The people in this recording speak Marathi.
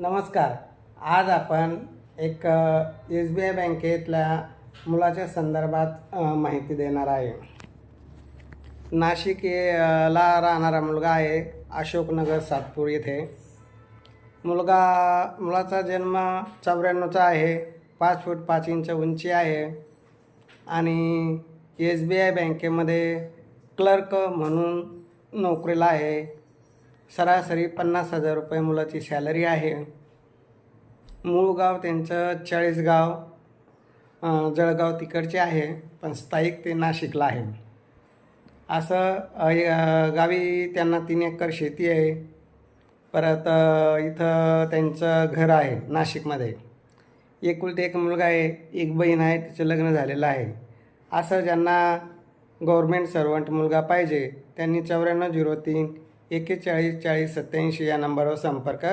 नमस्कार. आज आपण एक एस बी आय बँकेतल्या मुलाच्या संदर्भात माहिती देणार आहे. नाशिक ला राहणारा मुलगा आहे अशोकनगर सातपूर येथे मुलगा मुलाचा जन्म चौऱ्याण्णवचा आहे पाच फूट पाच इंच उंची आहे आणि एस बी आय बँकेमध्ये क्लर्क म्हणून नोकरीला आहे. सरासरी पन्नास हजार रुपये मुलाची सॅलरी आहे. मूळ गाव त्यांचं चाळीसगाव जळगाव तिकडचे आहे पण स्थायिक ते नाशिकला आहे. असं गावी त्यांना तीन एकर शेती आहे. परत इथं त्यांचं घर आहे नाशिकमध्ये. एकुलते एक मुलगा आहे एक बहीण आहे तिचं लग्न झालेलं आहे. असं ज्यांना गव्हर्मेंट सर्वंट मुलगा पाहिजे त्यांनी चौऱ्याण्णव झिरो तीन एक्केचाळीस चाळीस सत्याऐंशी या नंबरवर संपर्क